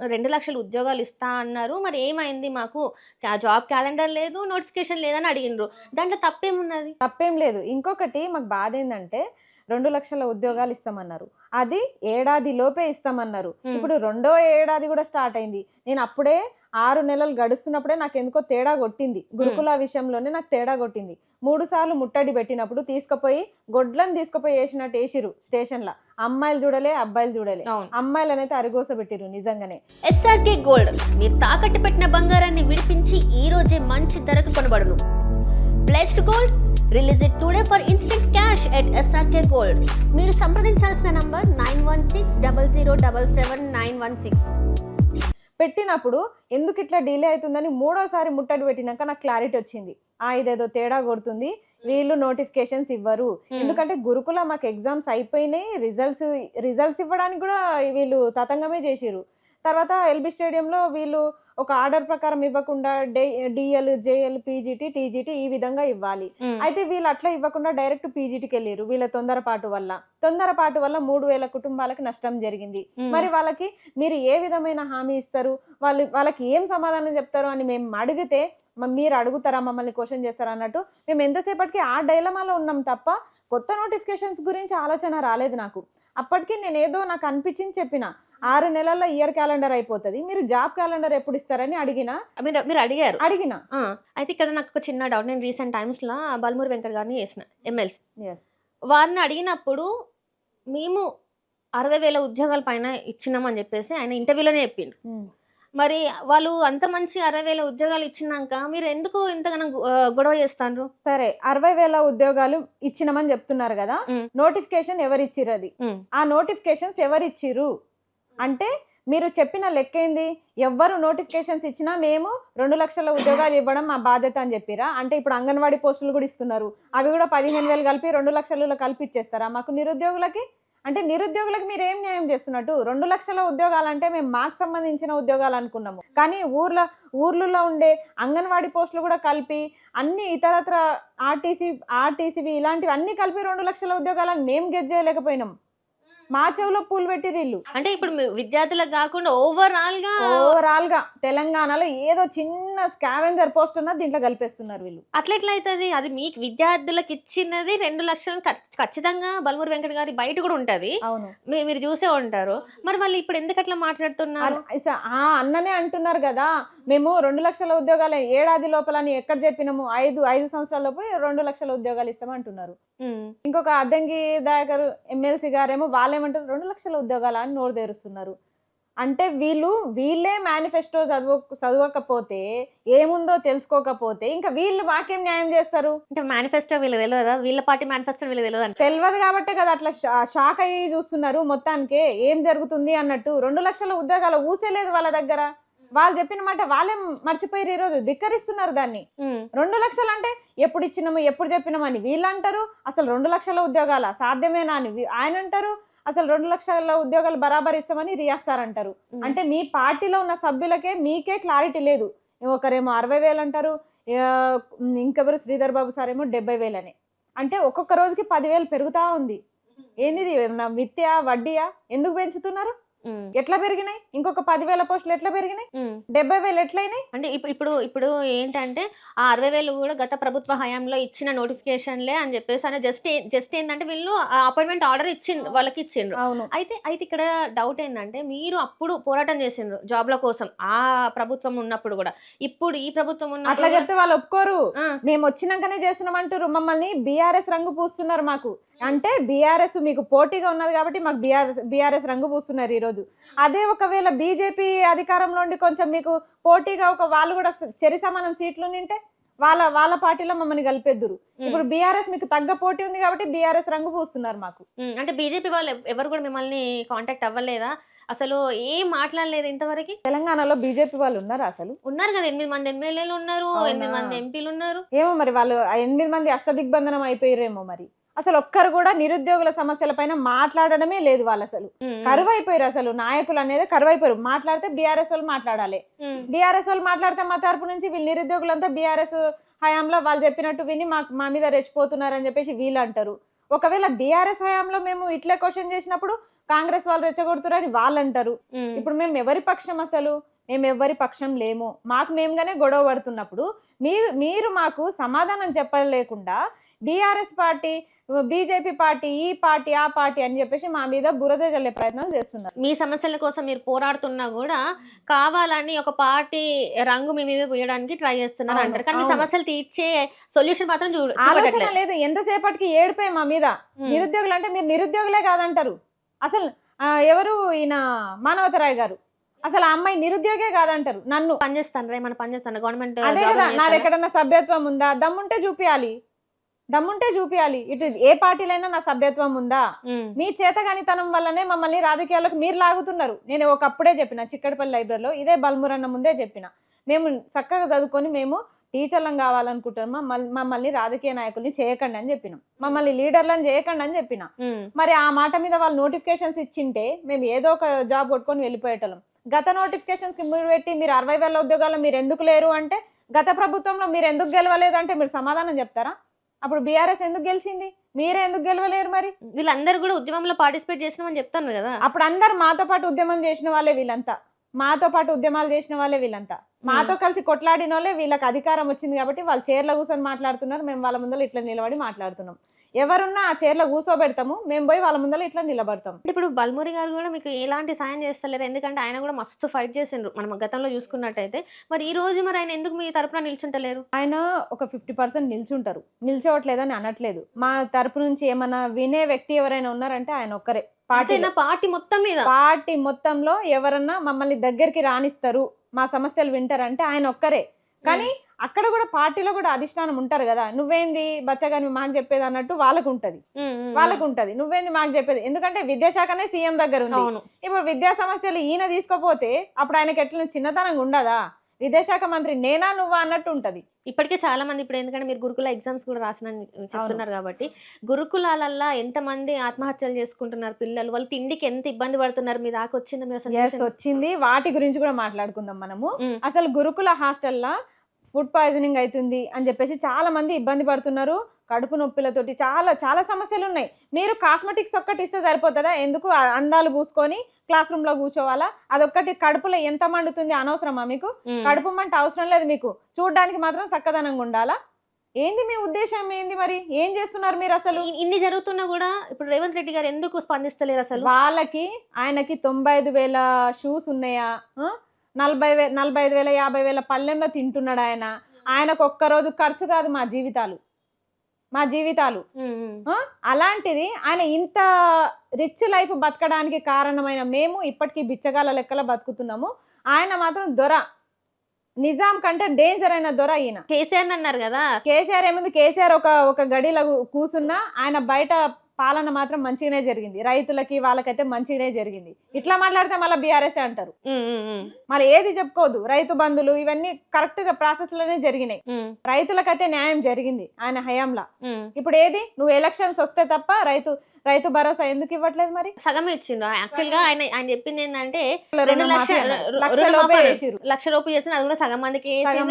రెండు లక్షల ఉద్యోగాలు ఇస్తా అన్నారు. మరి ఏమైంది మాకు? జాబ్ క్యాలెండర్ లేదు నోటిఫికేషన్ లేదని అడిగినరు దాంట్లో తప్పేమున్నది? తప్పేం లేదు. ఇంకొకటి మాకు బాధ ఏంటంటే రెండు లక్షల ఉద్యోగాలు ఇస్తామన్నారు. అది ఏడాది లోపే ఇస్తామన్నారు. ఇప్పుడు రెండో ఏడాది కూడా స్టార్ట్ అయింది. నేను అప్పుడే ఆరు నెలలు గడుస్తున్నప్పుడే నాకు ఎందుకో తేడా కొట్టింది. గురుకుల విషయంలోనే నాకు తేడా కొట్టింది. మూడు సార్లు ముట్టడి పెట్టినప్పుడు తీసుకుపోయి గొడ్లను తీసుకుపోయి వేసినట్టు వేసిరు స్టేషన్లో. అమ్మాయిలు చూడలే అబ్బాయిలు చూడలే. అమ్మాయిలు అయితే అరిగోస పెట్టిరు నిజంగానే. ఎస్ఆర్కే గోల్డ్ మీరు తాకట్టు పెట్టిన బంగారాన్ని విడిపించి ఈ రోజే మంచి ధరకు కొనబడును. Pledged gold release it today for instant cash at SRK gold. మీరు సంప్రదించాల్సిన number nine one six double zero double seven nine one six. పెట్టినప్పుడు ఎందుకు ఇట్లా డిలే అవుతుందని మూడోసారి ముట్టడి పెట్టినాక నాకు క్లారిటీ వచ్చింది. ఆ ఇదేదో తేడా కొడుతుంది. వీళ్ళు నోటిఫికేషన్స్ ఇవ్వరు. ఎందుకంటే గురుకుల మాకు ఎగ్జామ్స్ అయిపోయినాయి. రిజల్ట్స్ రిజల్ట్స్ ఇవ్వడానికి కూడా వీళ్ళు తతంగమే చేసిరు తర్వాత ఎల్బి స్టేడియంలో వీళ్ళు ఒక ఆర్డర్ ప్రకారం ఇవ్వకుండా డే డిఎల్ జేఎల్ పీజీటీ టీజీటీ ఈ విధంగా ఇవ్వాలి. అయితే వీళ్ళు అట్లా ఇవ్వకుండా డైరెక్ట్ పీజీటీకి వెళ్ళారు వీళ్ళ తొందరపాటు వల్ల. తొందరపాటు వల్ల మూడు వేల కుటుంబాలకు నష్టం జరిగింది. మరి వాళ్ళకి మీరు ఏ విధమైన హామీ ఇస్తారు? వాళ్ళు వాళ్ళకి ఏం సమాధానం చెప్తారు అని మేము అడిగితే మీరు అడుగుతారా మమ్మల్ని క్వశ్చన్ చేస్తారా అన్నట్టు మేము ఎంతసేపటికి ఆ డైలమాలో ఉన్నాం తప్ప కొత్త నోటిఫికేషన్స్ గురించి ఆలోచన రాలేదు నాకు. అప్పటికి నేను ఏదో నాకు అనిపించింది చెప్పిన. ఆరు నెలల్లో ఇయర్ క్యాలెండర్ అయిపోతుంది. మీరు జాబ్ క్యాలెండర్ ఎప్పుడు ఇస్తారని అడిగిన మీరు మీరు అడిగారు. అడిగిన. అయితే ఇక్కడ నాకు ఒక చిన్న డౌట్ నేను రీసెంట్ టైమ్స్లో బల్మూరి వెంకట్ గారిని చేసిన ఎమ్మెల్సీ. వారిని అడిగినప్పుడు మేము అరవై వేల ఉద్యోగాల పైన ఇచ్చినామని చెప్పేసి ఆయన ఇంటర్వ్యూలోనే చెప్పిండు. మరి వాళ్ళు అంత మంచి అరవై వేల ఉద్యోగాలు ఇచ్చినాక మీరు ఎందుకు ఇంతగానో గొడవ చేస్తాండ్రు? సరే అరవై వేల ఉద్యోగాలు ఇచ్చినామని చెప్తున్నారు కదా. నోటిఫికేషన్ ఎవరిచ్చిర్రు అది? మ్. ఆ నోటిఫికేషన్స్ ఎవరిచ్చిర్రు? అంటే మీరు చెప్పిన లెక్క ఏంది ఎవ్వరు నోటిఫికేషన్స్ ఇచ్చినా మేము రెండు లక్షల ఉద్యోగాలు ఇవ్వడం మా బాధ్యత అని చెప్పిరా? అంటే ఇప్పుడు అంగన్వాడీ పోస్టులు కూడా ఇస్తున్నారు. అవి కూడా పదిహేను వేలు కలిపి రెండు లక్షలలో కలిపి ఇచ్చేస్తారా? మాకు నిరుద్యోగులకి అంటే నిరుద్యోగులకు మీరు ఏం న్యాయం చేస్తున్నట్టు? రెండు లక్షల ఉద్యోగాలు అంటే మేము మాకు సంబంధించిన ఉద్యోగాలు అనుకున్నాము. కానీ ఊర్ల ఊర్లలో ఉండే అంగన్వాడీ పోస్టులు కూడా కలిపి అన్ని ఇతరత్ర ఆర్టీసీ ఆర్టీసీవి ఇలాంటివి అన్నీ కలిపి రెండు లక్షల ఉద్యోగాలను మేము గెట్ చేయలేకపోయినాం. మా చెవిలో పూలు పెట్టి వీళ్ళు అంటే ఇప్పుడు మీ విద్యార్థులకు కాకుండా ఓవరాల్గా ఓవరాల్గా తెలంగాణలో ఏదో చిన్న స్కావెంజర్ పోస్ట్ ఉన్నా దీంట్లో కలిపేస్తున్నారు వీళ్ళు. అట్లా ఎట్లా అవుతుంది అది మీకు విద్యార్థులకు ఇచ్చినది రెండు లక్షలు ఖచ్చితంగా బల్మూరి వెంకట్ గారి బయట కూడా ఉంటది. అవును. మీ- మీరు చూసే ఉంటారు. మరి వాళ్ళు ఇప్పుడు ఎందుకు అట్లా మాట్లాడుతున్నారు? అన్- ఇస- ఆ అన్ననే అంటున్నారు కదా మేము రెండు లక్షల ఉద్యోగాలు ఏడాది లోపల అని ఎక్కడ చెప్పినాము? ఐదు ఐదు సంవత్సరాల లోపు రెండు లక్షల ఉద్యోగాలు ఇస్తామంటున్నారు. ఉమ్. ఇంకొక అద్దంకి దయాకర్ ఎమ్మెల్సీ గారేమో వాళ్ళేమంటారు రెండు లక్షల ఉద్యోగాలు అని నోరు తెరుస్తున్నారు. అంటే వీళ్ళు వీళ్ళే మేనిఫెస్టో చదువు చదవకపోతే ఏముందో తెలుసుకోకపోతే ఇంకా వీళ్ళు మాకేం న్యాయం చేస్తారు? అంటే మేనిఫెస్టో వీళ్ళకి తెలియదా? వీళ్ళ పార్టీ మేనిఫెస్టో వీళ్ళకి తెలియదు తెలియదు కాబట్టే కదా అట్లా షాక్ అయ్యి చూస్తున్నారు మొత్తానికి. ఏం జరుగుతుంది అన్నట్టు రెండు లక్షల ఉద్యోగాలు ఊసేలేదు వాళ్ళ దగ్గర. వాళ్ళు చెప్పిన మాట వాళ్ళే మర్చిపోయారు ఈరోజు ధిక్కరిస్తున్నారు దాన్ని. రెండు లక్షలు అంటే ఎప్పుడు ఇచ్చినాము ఎప్పుడు చెప్పినామని వీళ్ళు అంటారు అసలు రెండు లక్షల ఉద్యోగాల సాధ్యమేనా అని ఆయన అంటారు. అసలు రెండు లక్షల ఉద్యోగాలు బరాబర్ ఇస్తామని రియాజ్ సార్ అంటారు. అంటే మీ పార్టీలో ఉన్న సభ్యులకే మీకే క్లారిటీ లేదు. ఒకరేమో అరవై వేలు అంటారు ఇంకెవరు శ్రీధర్ బాబు సార్ ఏమో డెబ్బై వేలు అని. అంటే ఒక్కొక్క రోజుకి పదివేలు పెరుగుతా ఉంది. ఏంది మిథ్యా వడ్డీయా? ఎందుకు పెంచుతున్నారు. ఎట్లా పెరిగినాయి? ఇంకొక పదివేల పోస్టులు ఎట్లా పెరిగినాయి. డెబ్బై వేలు ఎట్లయినాయి? అంటే ఇప్పుడు ఇప్పుడు ఏంటంటే ఆ అరవై వేలు కూడా గత ప్రభుత్వ హయాంలో ఇచ్చిన నోటిఫికేషన్లే అని చెప్పేసి అని జస్ట్ జస్ట్ ఏంటంటే వీళ్ళు అపాయింట్మెంట్ ఆర్డర్ ఇచ్చిండ్రు వాళ్ళకి ఇచ్చిండ్రు అవును. అయితే అయితే ఇక్కడ డౌట్ ఏంటంటే మీరు అప్పుడు పోరాటం చేసిండ్రు జాబ్ల కోసం ఆ ప్రభుత్వం ఉన్నప్పుడు కూడా. ఇప్పుడు ఈ ప్రభుత్వం అట్లా ఉన్నప్పుడు చెప్తే వాళ్ళు ఒప్పుకోరు. మేము వచ్చినాకనే చేస్తున్నాం అంటారు మమ్మల్ని బీఆర్ఎస్ రంగు పూస్తున్నారు మాకు. అంటే బీఆర్ఎస్ మీకు పోటీగా ఉన్నది కాబట్టి మాకు బీఆర్ఎస్ బీఆర్ఎస్ రంగు పూస్తున్నారు ఈరోజు అదే ఒకవేళ బీజేపీ అధికారంలో ఉండి కొంచెం మీకు పోటీగా ఒక వాళ్ళు కూడా చెరి సమానం సీట్లు నింటే వాళ్ళ వాళ్ళ పార్టీలో మమ్మల్ని కలిపేద్దురు. ఇప్పుడు బీఆర్ఎస్ మీకు తగ్గ పోటీ ఉంది కాబట్టి బీఆర్ఎస్ రంగు పూస్తున్నారు మాకు. అంటే బీజేపీ వాళ్ళు ఎవ- ఎవరు కూడా మిమ్మల్ని కాంటాక్ట్ అవ్వలేదా? అసలు ఏం మాట్లాడలేదు ఇంతవరకు? తెలంగాణలో బీజేపీ వాళ్ళు ఉన్నారా అసలు? ఉన్నారు కదా ఎనిమిది మంది ఎమ్మెల్యేలు ఉన్నారు? ఎనిమిది మంది ఎంపీలు ఉన్నారు. ఏమో మరి వాళ్ళు ఎనిమిది మంది అష్టదిగ్బంధనం అయిపోయారేమో మరి. అసలు ఒక్కరు కూడా నిరుద్యోగుల సమస్యల పైన మాట్లాడడమే లేదు వాళ్ళు అసలు ఉమ్, కరువు అయిపోయారు అసలు నాయకులు అనేది కరువు అయిపోయారు మాట్లాడితే బీఆర్ఎస్ వాళ్ళు మాట్లాడాలి. బీఆర్ఎస్ వాళ్ళు మాట్లాడితే మా తరపు నుంచి వీళ్ళు నిరుద్యోగులంతా బీఆర్ఎస్ హయాంలో వాళ్ళు చెప్పినట్టు విని మాకు మా మీద రెచ్చిపోతున్నారని చెప్పేసి వీళ్ళు అంటారు. ఒకవేళ బీఆర్ఎస్ హయాంలో మేము ఇట్లే క్వశ్చన్ చేసినప్పుడు కాంగ్రెస్ వాళ్ళు రెచ్చగొడుతున్నారు అని వాళ్ళు అంటారు. ఇప్పుడు మేము ఎవరి పక్షం అసలు? మేము ఎవరి పక్షం లేము? మాకు మేముగానే గొడవ పడుతున్నప్పుడు మీరు మీరు మాకు సమాధానం చెప్పలేకుండా బీఆర్ఎస్ పార్టీ బీజేపీ పార్టీ ఈ పార్టీ ఆ పార్టీ అని చెప్పేసి మా మీద బురద జల్లే ప్రయత్నం చేస్తున్నారు. మీ సమస్యల కోసం మీరు పోరాడుతున్నా కూడా కావాలని ఒక పార్టీ రంగు మీ మీద పోయడానికి ట్రై చేస్తున్నారు అంటారు. కానీ. సమస్యలు తీర్చే సొల్యూషన్ మాత్రం ఆలోచన లేదు. ఎంతసేపటికి ఏడిపోయి మా మీద. నిరుద్యోగులు అంటే మీరు నిరుద్యోగులే కాదంటారు. అసలు ఎవరు ఈయన మానవతరాయ్ గారు? అసలు ఆ అమ్మాయి నిరుద్యోగే కాదంటారు నన్ను. పనిచేస్తాను రే మన పనిచేస్తాను గవర్నమెంట్ అదే కదా నాది ఎక్కడన్నా సభ్యత్వం ఉందా? దమ్ముంటే చూపియాలి. దమ్ముంటే చూపియాలి. ఇటు ఏ పార్టీలైనా నా సభ్యత్వం ఉందా? మీ చేతగానితనం వల్లనే మమ్మల్ని రాజకీయాలకు మీరు లాగుతున్నారు. నేను ఒకప్పుడే చెప్పిన చిక్కడపల్లి లైబ్రరీలో ఇదే బల్మురన్న ముందే చెప్పిన. మేము చక్కగా చదువుకొని మేము టీచర్లం కావాలనుకుంటున్నాం మమ్మల్ని రాజకీయ నాయకుల్ని చేయకండి అని చెప్పినాం. మమ్మల్ని లీడర్లను చేయకండి అని చెప్పిన. మరి ఆ మాట మీద వాళ్ళు నోటిఫికేషన్స్ ఇచ్చింటే మేము ఏదో ఒక జాబ్ కొట్టుకొని వెళ్ళిపోయేటోళ్ళం. గత నోటిఫికేషన్స్కి మీరు పెట్టి మీరు అరవై వేల ఉద్యోగాలు మీరు ఎందుకు లేరు అంటే గత ప్రభుత్వంలో మీరు ఎందుకు గెలవలేదు అంటే మీరు సమాధానం చెప్తారా? అప్పుడు బీఆర్ఎస్ ఎందుకు గెలిచింది? మీరే ఎందుకు గెలవలేరు మరి? వీళ్ళందరూ కూడా ఉద్యమంలో పార్టిసిపేట్ చేసినామని చెప్తాను కదా. అప్పుడు అందరు మాతో పాటు ఉద్యమం చేసిన వాళ్ళే వీళ్ళంతా. మాతో పాటు ఉద్యమాలు చేసిన వాళ్ళే వీళ్ళంతా. మాతో కలిసి కొట్లాడిన వాళ్ళే వీళ్ళకి అధికారం వచ్చింది కాబట్టి వాళ్ళు చైర్లో కూర్చొని మాట్లాడుతున్నారు. మేము వాళ్ళ ముందర ఇట్లా నిలబడి మాట్లాడుతున్నాం. ఎవరున్నా ఆ చైర్లో కూర్చోబెడతాము. మేము పోయి వాళ్ళ ముందర ఇట్లా నిలబడతాం. ఇప్పుడు బల్మురి గారు కూడా మీకు ఎలాంటి సాయం చేస్తలేరు. ఎందుకంటే ఆయన కూడా మస్తు ఫైట్ చేసిండ్రు. మనం గతంలో చూసుకున్నట్టయితే. మరి ఈ రోజు మరి ఆయన ఎందుకు మీ తరపున నిల్చుంటలేరు? ఆయన ఒక ఫిఫ్టీ పర్సెంట్ నిల్చుంటారు. నిల్చోవట్లేదని అనట్లేదు. మా తరపు నుంచి ఏమన్నా వినే వ్యక్తి ఎవరైనా ఉన్నారంటే ఆయన ఒక్కరే. పార్టీ పార్టీ పార్టీ మొత్తం మీద? పార్టీ మొత్తంలో ఎవరన్నా మమ్మల్ని దగ్గరికి రానిస్తారు. మా సమస్యలు వింటారంటే ఆయన ఒక్కరే. కానీ అక్కడ కూడా పార్టీలో కూడా అధిష్టానం ఉంటారు కదా. నువ్వేంది బచ్చగాని మాకు చెప్పేది అన్నట్టు వాళ్ళకు ఉంటది వాళ్ళకు ఉంటది నువ్వేంది మాకు చెప్పేది? ఎందుకంటే విద్యాశాఖనే సీఎం దగ్గర ఉంది. ఇప్పుడు విద్యా సమస్యలు ఈయన తీసుకోపోతే అప్పుడు ఆయనకి ఎట్లా చిన్నతనంగా ఉండదా? విద్యాశాఖ మంత్రి నేనా నువ్వా అన్నట్టు ఉంటది. ఇప్పటికే చాలా మంది ఇప్పుడు ఎందుకంటే మీరు గురుకుల ఎగ్జామ్స్ కూడా రాసిన చెప్తున్నారు కాబట్టి గురుకులాలల్లో ఎంతమంది ఆత్మహత్యలు చేసుకుంటున్నారు పిల్లలు? వాళ్ళు తిండికి ఎంత ఇబ్బంది పడుతున్నారు? మీ దాకా వచ్చింది? వచ్చింది. వాటి గురించి కూడా మాట్లాడుకుందాం మనము. అసలు గురుకుల హాస్టల్లో ఫుడ్ పాయిజనింగ్ అవుతుంది అని చెప్పేసి చాలా మంది ఇబ్బంది పడుతున్నారు. కడుపు నొప్పులతోటి చాలా చాలా సమస్యలు ఉన్నాయి. మీరు కాస్మెటిక్స్ ఒక్కటి ఇస్తే సరిపోతుందా? ఎందుకు అందాలు పూసుకొని క్లాస్ రూమ్లో కూర్చోవాలా? అదొక్కటి కడుపులో ఎంత మండుతుంది అనవసరమా మీకు. కడుపు మంట అవసరం లేదు మీకు. చూడడానికి మాత్రం చక్కదనంగా ఉండాలా? ఏంది మీ ఉద్దేశం ఏంది మరి? ఏం చేస్తున్నారు మీరు అసలు? ఇన్ని జరుగుతున్నా కూడా ఇప్పుడు రేవంత్ రెడ్డి గారు ఎందుకు స్పందిస్తలేరు అసలు? వాళ్ళకి ఆయనకి తొంభై ఐదు వేల షూస్ ఉన్నాయా? నలభై వే నలభై ఐదు వేల యాభై వేల పల్లెంలో తింటున్నాడు ఆయన. ఆయనకు ఒక్క రోజు ఖర్చు కాదు మా జీవితాలు. మా జీవితాలు? అలాంటిది ఆయన ఇంత రిచ్ లైఫ్ బతకడానికి కారణమైన మేము ఇప్పటికీ బిచ్చగాల లెక్కల బతుకుతున్నాము. ఆయన మాత్రం దొర. నిజాం కంటే డేంజర్ అయిన దొర ఈయన. కేసీఆర్ అన్నారు కదా? కేసీఆర్ ఏముంది? కేసీఆర్ ఒక ఒక గడిలో కూసున్నా ఆయన బయట పాలన మాత్రం మంచిగానే జరిగింది. రైతులకి వాళ్ళకైతే మంచిగానే జరిగింది. ఇట్లా మాట్లాడితే మళ్ళీ బీఆర్ఎస్ అంటారు? మళ్ళీ ఏది చెప్పుకోదు. రైతు బంధులు ఇవన్నీ కరెక్ట్గా ప్రాసెస్లోనే జరిగినాయి. రైతులకైతే న్యాయం జరిగింది ఆయన హయాంలా. ఇప్పుడు ఏది? నువ్వు ఎలక్షన్స్ వస్తే తప్ప రైతు రైతు భరోసా ఎందుకు ఇవ్వట్లేదు మరి? సగమే ఇచ్చిండు యాక్చువల్గా ఆయన ఆయన చెప్పింది ఏంటంటే రెండు లక్షల లక్ష రూపాయలు చేసిన అది కూడా సగం మందికి సగం.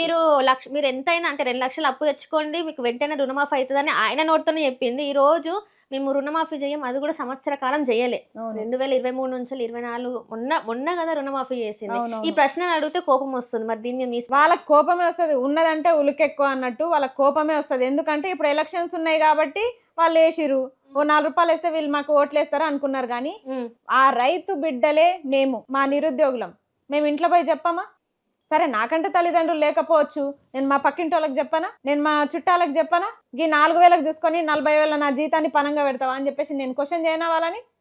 మీరు లక్ష మీరు ఎంతైనా అంటే రెండు లక్షలు అప్పు తెచ్చుకోండి. మీకు వెంటనే రుణమాఫీ అవుతుందని ఆయన నోటితోనే చెప్పింది. ఈ రోజు మేము రుణమాఫీ చేయం అది కూడా సంవత్సర కాలం చేయలే. రెండు వేల ఇరవై మూడు నుంచి ఇరవై నాలుగు మొన్న మొన్న కదా రుణమాఫీ చేసింది. ఈ ప్రశ్న అడిగితే కోపం వస్తుంది. మరి దీన్ని మీ వాళ్ళకి కోపమే వస్తుంది. ఉన్నదంటే ఉలుకెక్కువ అన్నట్టు వాళ్ళకి కోపమే వస్తుంది. ఎందుకంటే ఇప్పుడు ఎలక్షన్స్ ఉన్నాయి కాబట్టి వాళ్ళు వేసిరు ఓ నాలుగు రూపాయలు వేస్తే వీళ్ళు మాకు ఓట్లు వేస్తారా అనుకున్నారు కానీ ఆ రైతు బిడ్డలే మేము మా నిరుద్యోగులం. మేము ఇంట్లో పోయి చెప్పమా? సరే నాకంటే తల్లిదండ్రులు లేకపోవచ్చు. నేను మా పక్కింటి వాళ్ళకి చెప్పనా? నేను మా చుట్టాలకు చెప్పనా? ఈ నాలుగు వేలకు చూసుకొని నలభై వేల నా జీతాన్ని పనంగా పెడతావా అని చెప్పేసి నేను క్వశ్చన్ చేయనా వాళ్ళని?